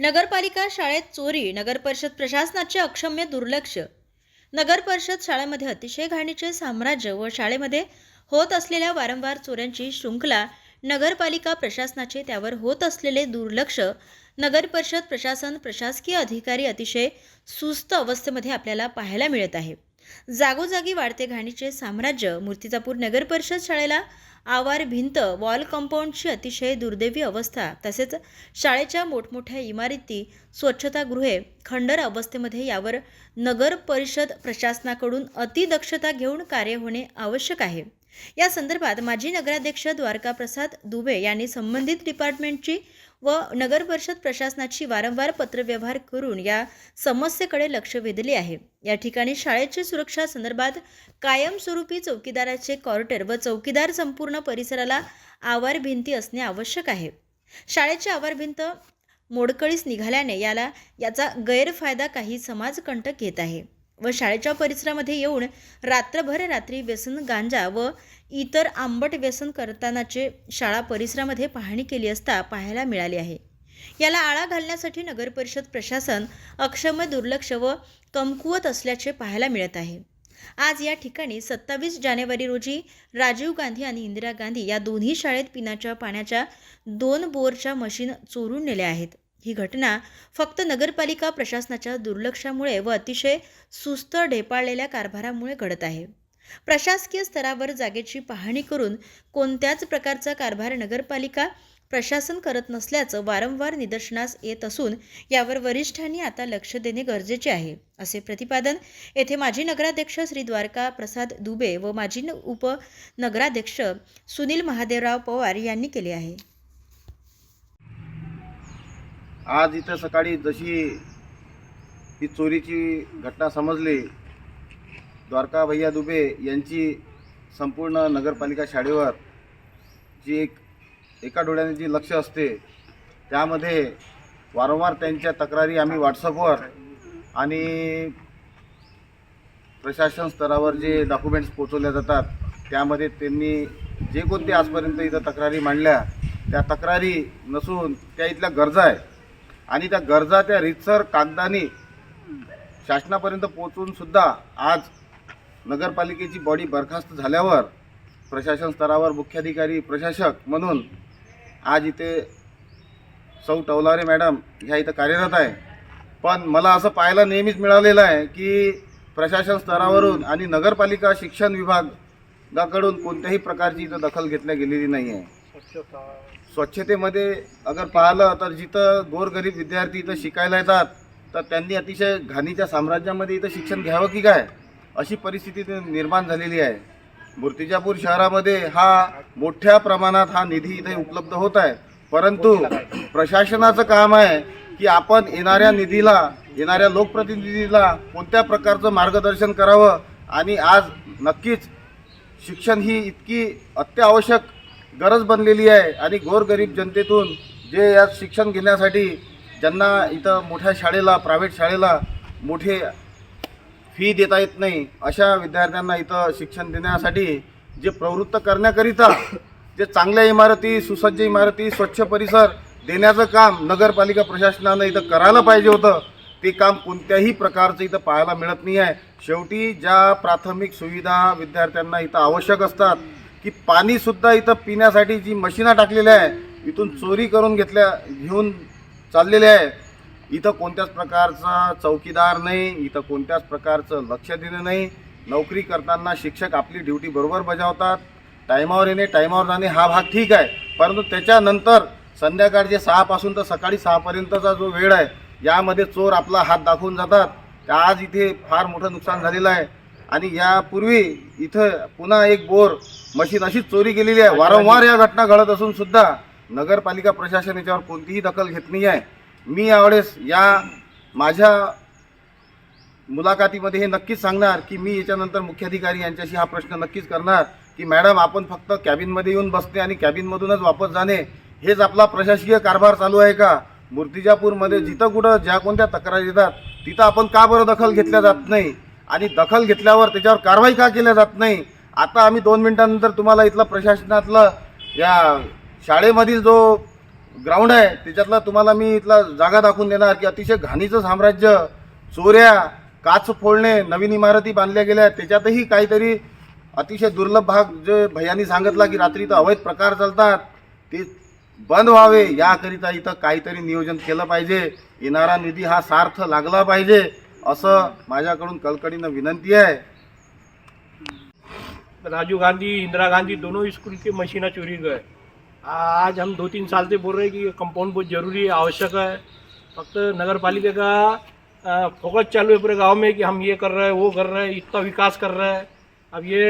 नगरपालिका शाळेत चोरी नगरपरिषद प्रशासनाचे अक्षम्य दुर्लक्ष. नगरपरिषद शाळेमध्ये अतिशय घाणीचे साम्राज्य व शाळेमध्ये होत असलेल्या वारंवार चोऱ्यांची शृंखला नगरपालिका प्रशासनाचे त्यावर होत असलेले दुर्लक्ष नगरपरिषद प्रशासन प्रशासकीय अधिकारी अतिशय सुस्त अवस्थेमध्ये आपल्याला पाहायला मिळत आहे. जागोजागी वाढते घाणीचे साम्राज्य मूर्तिजापूर नगरपरिषद शाळेला आवार भिंत वॉल कंपाऊंडची अतिशय दुर्दैवी अवस्था तसेच शाळेच्या मोठमोठ्या इमारती स्वच्छतागृहे खंडर अवस्थेमध्ये यावर नगर परिषद प्रशासनाकडून अतिदक्षता घेऊन कार्य होणे आवश्यक आहे. या संदर्भात माजी नगराध्यक्ष द्वारकाप्रसाद दुबे यांनी संबंधित डिपार्टमेंटची व नगर परिषद प्रशासनाची वारंवार पत्रव्यवहार करून या समस्येकडे लक्ष वेधले आहे. या ठिकाणी शाळेची सुरक्षा संदर्भात कायमस्वरूपी चौकीदाराचे कॉर्टर व चौकीदार संपूर्ण परिसराला आवार भिंती असणे आवश्यक आहे. शाळेची आवार भिंत मोडकळीस निघाल्याने याला याचा गैरफायदा काही समाजकंटक घेत आहे. व शाळेच्या परिसरामध्ये येऊन रात्रभर रात्री व्यसन गांजा व इतर आंबट व्यसन करतानाचे शाळा परिसरामध्ये पाहणी केली असता पाहायला मिळाली आहे. याला आळा घालण्यासाठी नगरपरिषद प्रशासन अक्षम्य दुर्लक्ष व कमकुवत असल्याचे पाहायला मिळत आहे. आज या ठिकाणी सत्तावीस जानेवारी रोजी राजीव गांधी आणि इंदिरा गांधी या दोन्ही शाळेत पिण्याच्या पाण्याच्या दोन बोरच्या मशीन चोरून नेल्या आहेत. ही घटना फक्त नगरपालिका प्रशासनाच्या दुर्लक्षामुळे व अतिशय सुस्त ढेपाळलेल्या कारभारामुळे घडत आहे. प्रशासकीय स्तरावर जागेची पाहणी करून कोणत्याच प्रकारचा कारभार नगरपालिका प्रशासन करत नसल्याचं वारंवार निदर्शनास येत असून यावर वरिष्ठांनी आता लक्ष देणे गरजेचे आहे असे प्रतिपादन येथे माजी नगराध्यक्ष श्री द्वारका प्रसाद दुबे व माजी न- उपनगराध्यक्ष सुनील महादेवराव पवार यांनी केले आहे. आज इथं सकाळी जशी ही चोरीची घटना समजली द्वारका भैया दुबे यांची संपूर्ण नगरपालिका शाळेवर जी एक एका डोळ्याने जी लक्ष असते त्यामध्ये वारंवार त्यांच्या तक्रारी आम्ही व्हॉट्सअपवर आणि प्रशासन स्तरावर जे डॉक्युमेंट्स पोचवल्या जातात त्यामध्ये त्यांनी जे कोणते आजपर्यंत इथं तक्रारी मांडल्या त्या तक्रारी नसून त्या इथल्या गरजा आहे आणि त्या गरजा त्या रितसर कागदाने शासनापर्यंत पोचून सुद्धा आज नगरपालिकेची बॉडी बरखास्त झाल्यावर प्रशासन स्तरावर मुख्याधिकारी प्रशासक म्हणून आज इथे सौ टवलारे मॅडम ह्या इथं कार्यरत आहे. पण मला असं पाहायला नेहमीच मिळालेलं आहे की प्रशासन स्तरावरून आणि नगरपालिका शिक्षण विभागाकडून कोणत्याही प्रकारची इथं दखल घेतल्या गेलेली नाही आहे स्वच्छतेमध्ये अगर पाहिलं तर जिथं गोरगरीब विद्यार्थी इथं शिकायला येतात तर त्यांनी अतिशय घाणीच्या साम्राज्यामध्ये इथं शिक्षण घ्यावं की काय? अशी परिस्थिती निर्माण झालेली आहे. मूर्तिजापूर शहरामध्ये हा मोठ्या प्रमाणात हा निधी इथे उपलब्ध होत आहे. परंतु प्रशासनाचं काम आहे की आपण येणाऱ्या निधीला येणाऱ्या लोकप्रतिनिधीला कोणत्या प्रकारचं मार्गदर्शन करावं? आणि आज नक्कीच शिक्षण ही इतकी अत्यावश्यक गरज बनलेली आहे आणि गोरगरीब जनतेतून जे यात शिक्षण घेण्यासाठी ज्यांना इथं मोठ्या शाळेला प्रायव्हेट शाळेला मोठे फी देता येत नाही अशा विद्यार्थ्यांना इथं शिक्षण देण्यासाठी जे प्रवृत्त करण्याकरिता जे चांगल्या इमारती सुसज्ज इमारती स्वच्छ परिसर देण्याचं काम नगरपालिका प्रशासनानं इथं करायला पाहिजे होतं. ते काम कोणत्याही प्रकारचं इथं पाहायला मिळत नाही आहे. शेवटी ज्या प्राथमिक सुविधा विद्यार्थ्यांना इथं आवश्यक असतात की पाणीसुद्धा इथं पिण्यासाठी जी मशिनं टाकलेल्या आहे इथून चोरी करून घेतल्या घेऊन चाललेले आहे. इथं कोणत्याच प्रकारचा चौकीदार नाही इथं कोणत्याच प्रकारचं लक्ष देणं नाही. नोकरी करताना शिक्षक आपली ड्युटी बरोबर बजावतात. टायमावर येणे टायमावर जाणे हा भाग ठीक आहे. परंतु त्याच्यानंतर संध्याकाळचे सहापासून तर सकाळी सहापर्यंतचा जो वेळ आहे यामध्ये चोर आपला हात दाखवून जातात. आज इथे फार मोठं नुकसान झालेलं आहे. आणि यापूर्वी इथं पुन्हा एक बोर मशीन अशीच चोरी गेलेली आहे. वारंवार या घटना घडत असून सुद्धा नगरपालिका प्रशासन याच्यावर कोणतीही दखल घेत नाही आहे. मी यावेळेस या माझ्या मुलाखतीमध्ये हे नक्कीच सांगणार की मी याच्यानंतर मुख्याधिकारी यांच्याशी हा प्रश्न नक्कीच करणार की मॅडम आपण फक्त कॅबिनमध्ये येऊन बसणे आणि कॅबिनमधूनच वापस जाणे हेच आपला प्रशासकीय कारभार चालू आहे का? मूर्तिजापूरमध्ये जिथं कुठं ज्या कोणत्या तक्रारी येतात तिथं आपण का बरं दखल घेतल्या जात नाही? आणि दखल घेतल्यावर त्याच्यावर कारवाई का केल्या जात नाही? आता आम्ही दोन मिनिटांनंतर तुम्हाला इथलं प्रशासनातलं या शाळेमधील जो ग्राउंड आहे त्याच्यातला तुम्हाला मी इथला जागा दाखवून देणार की अतिशय घाणीचं साम्राज्य चोऱ्या काच फोडणे नवीन इमारती बांधल्या गेल्या त्याच्यातही काहीतरी अतिशय दुर्लभ भाग जे भैयांनी सांगितला की रात्री तर अवैध प्रकार चालतात ते बंद व्हावे. याकरिता इथं काहीतरी नियोजन केलं पाहिजे. येणारा निधी हा सार्थ लागला पाहिजे. असं माझ्याकडून कलकडीनं विनंती आहे. राजीव गांधी इंदिरा गांधी दोनों स्कूल की मशीना चोरी गए। आज हम दो तीन साल से बोल रहे हैं कि कंपाउंड बहुत जरूरी है आवश्यक है। फक्त नगर पालिका का फोकस चालू है पूरे गांव में कि हम ये कर रहे हैं वो कर रहे हैं इतना विकास कर रहे हैं। अब ये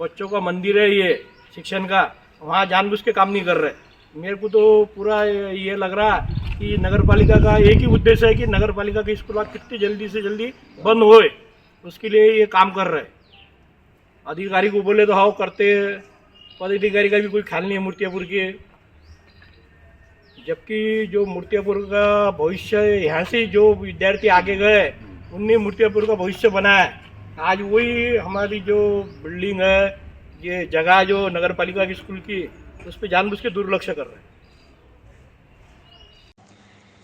बच्चों का मंदिर है ये शिक्षण का वहाँ जानबूझ के काम नहीं कर रहे। मेरे को तो पूरा ये ये लग रहा है कि नगर पालिका का एक ही उद्देश्य है कि नगर पालिका के स्कूल कितनी जल्दी से जल्दी बंद होए, उसके लिए ये काम कर रहे अधिकारी को बोले तो हाँ करते पदाधिकारी का भी कोई ख्याल नहीं है मूर्तियापुर के। जबकि जो मूर्तियापुर का भविष्य यहाँ से जो विद्यार्थी आगे गए उनने मूर्तियापुर का भविष्य बनाया आज वही हमारी जो बिल्डिंग है, ये जगह जो नगर पालिका की स्कूल की, उस पर जानबूझ के दुर्लक्ष कर रहे हैं।